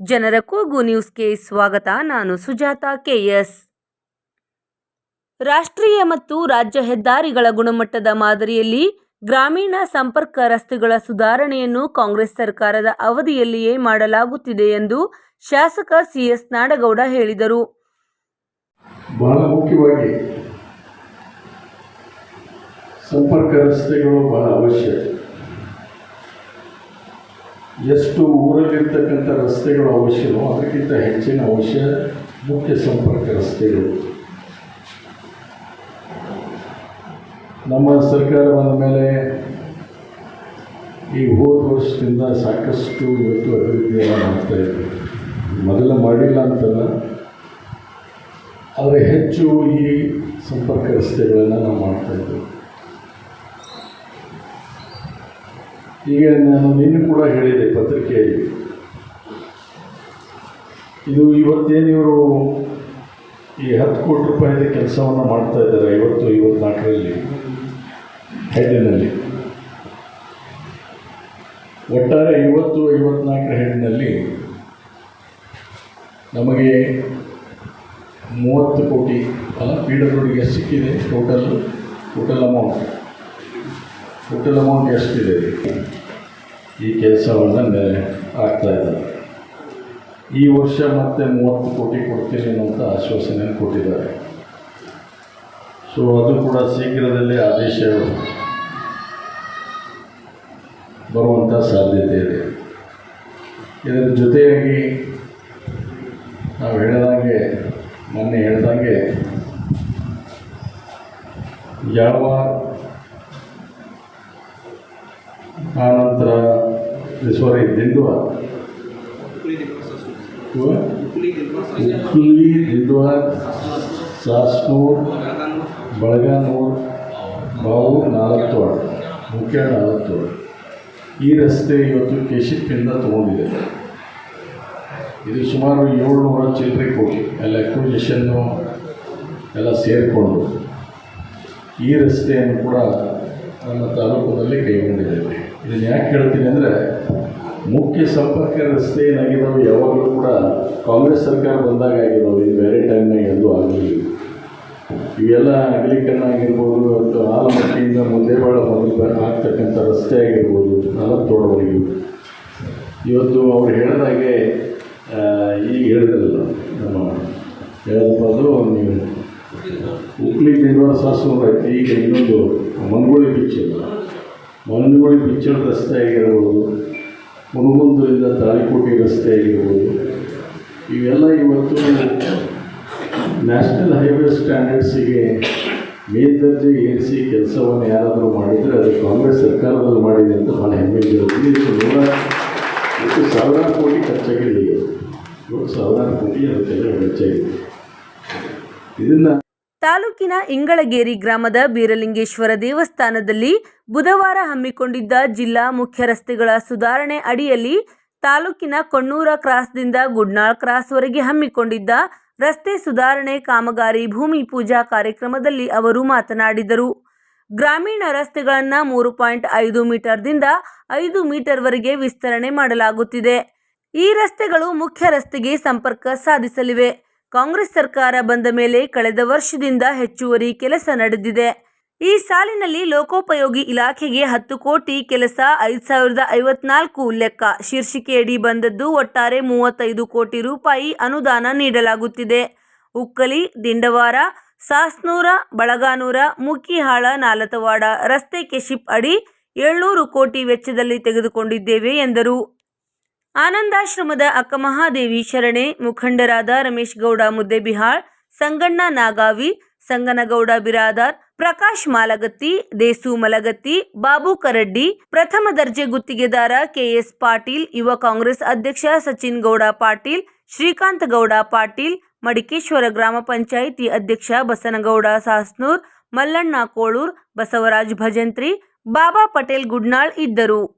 ಜನರ ಕೂಗು ನ್ಯೂಸ್ಗೆ ಸ್ವಾಗತ. ನಾನು ಸುಜಾತ ಕೆಎಸ್ ರಾಷ್ಟ್ರೀಯ ಮತ್ತು ರಾಜ್ಯ ಹೆದ್ದಾರಿಗಳ ಗುಣಮಟ್ಟದ ಮಾದರಿಯಲ್ಲಿ ಗ್ರಾಮೀಣ ಸಂಪರ್ಕ ರಸ್ತೆಗಳ ಸುಧಾರಣೆಯನ್ನು ಕಾಂಗ್ರೆಸ್ ಸರ್ಕಾರದ ಅವಧಿಯಲ್ಲಿಯೇ ಮಾಡಲಾಗುತ್ತಿದೆ ಎಂದು ಶಾಸಕ ಸಿಎಸ್ ನಾಡಗೌಡ ಹೇಳಿದರು. ಬಹಳ ಮುಖ್ಯವಾಗಿ ಸಂಪರ್ಕ ರಸ್ತೆಗಳು ಬಹಳ ಅವಶ್ಯ. ಎಷ್ಟು ಊರಲ್ಲಿರ್ತಕ್ಕಂಥ ರಸ್ತೆಗಳು ಅವಶ್ಯವೋ ಅದಕ್ಕಿಂತ ಹೆಚ್ಚಿನ ಅವಶ್ಯ ಮುಖ್ಯ ಸಂಪರ್ಕ ರಸ್ತೆಗಳು. ನಮ್ಮ ಸರ್ಕಾರ ಬಂದ ಮೇಲೆ ಈ ಹೋದ ವರ್ಷದಿಂದ ಸಾಕಷ್ಟು ಇವತ್ತು ಅಭಿವೃದ್ಧಿಯನ್ನು ಮಾಡ್ತಾ ಇದ್ದೀವಿ ಮೊದಲು ಮಾಡಿಲ್ಲ ಅಂತಲ್ಲ, ಆದರೆ ಹೆಚ್ಚು ಈ ಸಂಪರ್ಕ ರಸ್ತೆಗಳನ್ನು ನಾವು ಮಾಡ್ತಾ ಈಗ ನಾನು ನಿನ್ನೆ ಕೂಡ ಹೇಳಿದೆ ಪತ್ರಿಕೆಯಲ್ಲಿ. ಇದು ಇವತ್ತೇನು ಇವರು ಈ ಹತ್ತು ಕೋಟಿ ರೂಪಾಯಿದ ಕೆಲಸವನ್ನು ಮಾಡ್ತಾ ಇದ್ದಾರೆ, ಐವತ್ತು, ಐವತ್ನಾಲ್ಕರಲ್ಲಿ ಹೆಡ್ಡಿನಲ್ಲಿ ಒಟ್ಟಾರೆ ಐವತ್ತು, ಐವತ್ನಾಲ್ಕರ ಹೆಡ್ಡಿನಲ್ಲಿ ನಮಗೆ ಮೂವತ್ತು ಕೋಟಿ, ಅಲ್ಲ ಪಿ ಡಬ್ಲ್ಯೂಡಿಗೆ ಸಿಕ್ಕಿದೆ total total amount total amount ಎಷ್ಟಿದೆ ಈ ಕೆಲಸವನ್ನು ಇದೆ. ಈ ವರ್ಷ ಮತ್ತೆ ಮೂವತ್ತು ಕೋಟಿ ಕೊಡ್ತೀನಿ ಅಂತ ಆಶ್ವಾಸನೆ ಕೊಟ್ಟಿದ್ದಾರೆ. ಸೊ ಅದು ಕೂಡ ಶೀಘ್ರದಲ್ಲೇ ಆದೇಶ ಬರುವಂಥ ಸಾಧ್ಯತೆ ಇದೆ. ಇದರ ಜೊತೆಯಾಗಿ ನಾವು ಹೇಳಿದಂಗೆ, ಮೊನ್ನೆ ಹೇಳ್ದಂಗೆ, ಯಾವ ಆನಂತರ ಸಾರಿ ದಿಂಡುವ. ಹುಕ್ಕುಲಿ ದಿಂಡುವ ಸಾಸ್ನೂರ್ ಬಳಗಾನೂರ್, ಬಾವು ನಾಲ್ಕೋಡ್ ಮುಖ್ಯ ನಾಲ್ಕೋಡ್ ಈ ರಸ್ತೆ ಇವತ್ತು ಕೆಶಿಪ್ಪಿಂದ ತೊಗೊಂಡಿದೆ. ಇದು ಸುಮಾರು ಏಳ್ನೂರ ಚಿಲ್ಲರೆ ಕೋಟಿ. ಎಲ್ಲ ಅಕ್ವಿಜಿಷನ್ನು ಎಲ್ಲ ಸೇರಿಕೊಂಡು ಈ ರಸ್ತೆಯನ್ನು ಕೂಡ ನಮ್ಮ ತಾಲೂಕಿನಲ್ಲಿ ಕೈಗೊಂಡಿದ್ದೇವೆ. ಇದನ್ನು ಯಾಕೆ ಹೇಳ್ತೀನಿ ಅಂದರೆ, ಮುಖ್ಯ ಸಂಪರ್ಕ ರಸ್ತೆ ಏನಾಗಿದ್ದಾವೆ ಯಾವಾಗಲೂ ಕೂಡ ಕಾಂಗ್ರೆಸ್ ಸರ್ಕಾರ ಬಂದಾಗ ಆಗಿರೋದು ಇದು ಬೇರೆ ಟೈಮ್ನಾಗ ಎಲ್ಲೂ ಆಗಲಿಲ್ಲ. ಇವೆಲ್ಲ ಅಗಲೀಕರಣ ಆಗಿರ್ಬೋದು ಅಥವಾ ಆಲಮಟ್ಟಿಯಿಂದ ಮುದ್ದೇಬಾಳ ಮೊದಲು ಆಗ್ತಕ್ಕಂಥ ರಸ್ತೆ ಆಗಿರ್ಬೋದು ನಾಲ್ಕೋಡವರೆಗೂ ಇವತ್ತು ಅವ್ರು ಹೇಳಿದಾಗೆ ಈಗ ಹೇಳಿದ್ರಲ್ಲ, ನಮ್ಮ ಹೇಳಪ್ಪ ಅದು ನೀವು ದಿಂಡವಾಡ ಸಾಸು ಐತಿ. ಈಗ ಇನ್ನೊಂದು ಮಂಗೋಳಿ ಬೀಚ್ ಇಲ್ಲ ಮನ್ಗೋಳಿ ಪಿಚ್ಚರ್ ರಸ್ತೆ ಆಗಿರ್ಬೋದು ಮುನಗುಂದರಿಂದ ತಾಳಿಕೋಟೆ ರಸ್ತೆ ಆಗಿರ್ಬೋದು, ಇವೆಲ್ಲ ಇವತ್ತು ನ್ಯಾಷನಲ್ ಹೈವೇ ಸ್ಟ್ಯಾಂಡರ್ಡ್ಸಿಗೆ ಮೇಲ್ದರ್ಜೆ ಏರಿಸಿ ಕೆಲಸವನ್ನು ಯಾರಾದರೂ ಮಾಡಿದರೆ ಅದು ಕಾಂಗ್ರೆಸ್ ಸರ್ಕಾರದಲ್ಲಿ ಮಾಡಿದೆ ಅಂತ ಭಾಳ ಹೆಮ್ಮೆ ಹೇಳ್ತೀನಿ ಇದು ನೂರ ಸಾವಿರಾರು ಕೋಟಿ ಖರ್ಚಾಗಿದೆ ಇವತ್ತು ಸಾವಿರಾರು ಕೋಟಿ ಅದಕ್ಕೆಲ್ಲ ಹೆಚ್ಚಾಗಿದೆ ಇದನ್ನು ತಾಲೂಕಿನ ಇಂಗಳಗೇರಿ ಗ್ರಾಮದ ಬೀರಲಿಂಗೇಶ್ವರ ದೇವಸ್ಥಾನದಲ್ಲಿ ಬುಧವಾರ ಹಮ್ಮಿಕೊಂಡಿದ್ದ ಜಿಲ್ಲಾ ಮುಖ್ಯ ರಸ್ತೆಗಳ ಸುಧಾರಣೆ ಅಡಿಯಲ್ಲಿ ತಾಲೂಕಿನ ಕೊಣ್ಣೂರ ಕ್ರಾಸ್ದಿಂದ ಗುಡ್ನಾಳ್ ಕ್ರಾಸ್ವರೆಗೆ ಹಮ್ಮಿಕೊಂಡಿದ್ದ ರಸ್ತೆ ಸುಧಾರಣೆ ಕಾಮಗಾರಿ ಭೂಮಿ ಪೂಜಾ ಕಾರ್ಯಕ್ರಮದಲ್ಲಿ ಅವರು ಮಾತನಾಡಿದರು. ಗ್ರಾಮೀಣ ರಸ್ತೆಗಳನ್ನು ಮೂರು ಪಾಯಿಂಟ್ ಐದು ಮೀಟರ್ದಿಂದ ಐದು ಮೀಟರ್ವರೆಗೆ ವಿಸ್ತರಣೆ ಮಾಡಲಾಗುತ್ತಿದೆ. ಈ ರಸ್ತೆಗಳು ಮುಖ್ಯ ರಸ್ತೆಗೆ ಸಂಪರ್ಕ ಸಾಧಿಸಲಿವೆ. ಕಾಂಗ್ರೆಸ್ ಸರ್ಕಾರ ಬಂದ ಮೇಲೆ ಕಳೆದ ವರ್ಷದಿಂದ ಹೆಚ್ಚುವರಿ ಕೆಲಸ ನಡೆದಿದೆ. ಈ ಸಾಲಿನಲ್ಲಿ ಲೋಕೋಪಯೋಗಿ ಇಲಾಖೆಗೆ ಹತ್ತು ಕೋಟಿ ಕೆಲಸ, ಐದು ಸಾವಿರದ ಐವತ್ನಾಲ್ಕು ಲೆಕ್ಕ. ಶೀರ್ಷಿಕೆಯಡಿ ಬಂದದ್ದು ಒಟ್ಟಾರೆ ಮೂವತ್ತೈದು ಕೋಟಿ ರೂಪಾಯಿ ಅನುದಾನ ನೀಡಲಾಗುತ್ತಿದೆ. ಉಕ್ಕಲಿ, ದಿಂಡವಾರ, ಸಾಸ್ನೂರ, ಬಳಗಾನೂರ, ಮುಕ್ಕಿಹಾಳ, ನಾಲತವಾಡ ರಸ್ತೆ ಕೆಶಿಪ್ ಅಡಿ ಏಳ್ನೂರು ಕೋಟಿ ವೆಚ್ಚದಲ್ಲಿ ತೆಗೆದುಕೊಂಡಿದ್ದೇವೆ ಎಂದರು. ಆನಂದಾಶ್ರಮದ ಅಕ್ಕಮಹಾದೇವಿ ಶರಣೆ ಮುಖಂಡರಾದ ರಮೇಶ್ ಗೌಡ ಮುದ್ದೆಬಿಹಾಳ್, ಸಂಗಣ್ಣ ನಾಗಾವಿ, ಸಂಗನಗೌಡ ಬಿರಾದಾರ್, ಪ್ರಕಾಶ್ ಮಾಲಗತ್ತಿ, ದೇಸು ಮಲಗತ್ತಿ, ಬಾಬು ಕರಡ್ಡಿ, ಪ್ರಥಮ ದರ್ಜೆ ಗುತ್ತಿಗೆದಾರ ಕೆಎಸ್ ಪಾಟೀಲ್, ಯುವ ಕಾಂಗ್ರೆಸ್ ಅಧ್ಯಕ್ಷ ಸಚಿನ್ ಗೌಡ ಪಾಟೀಲ್, ಶ್ರೀಕಾಂತ್ ಗೌಡ ಪಾಟೀಲ್, ಮಡಿಕೇಶ್ವರ ಗ್ರಾಮ ಪಂಚಾಯಿತಿ ಅಧ್ಯಕ್ಷ ಬಸನಗೌಡ ಸಾಸ್ನೂರ್, ಮಲ್ಲಣ್ಣ ಕೋಳೂರ್, ಬಸವರಾಜ್ ಭಜಂತ್ರಿ, ಬಾಬಾ ಪಟೇಲ್ ಗುಡ್ನಾಳ್ ಇದ್ದರು.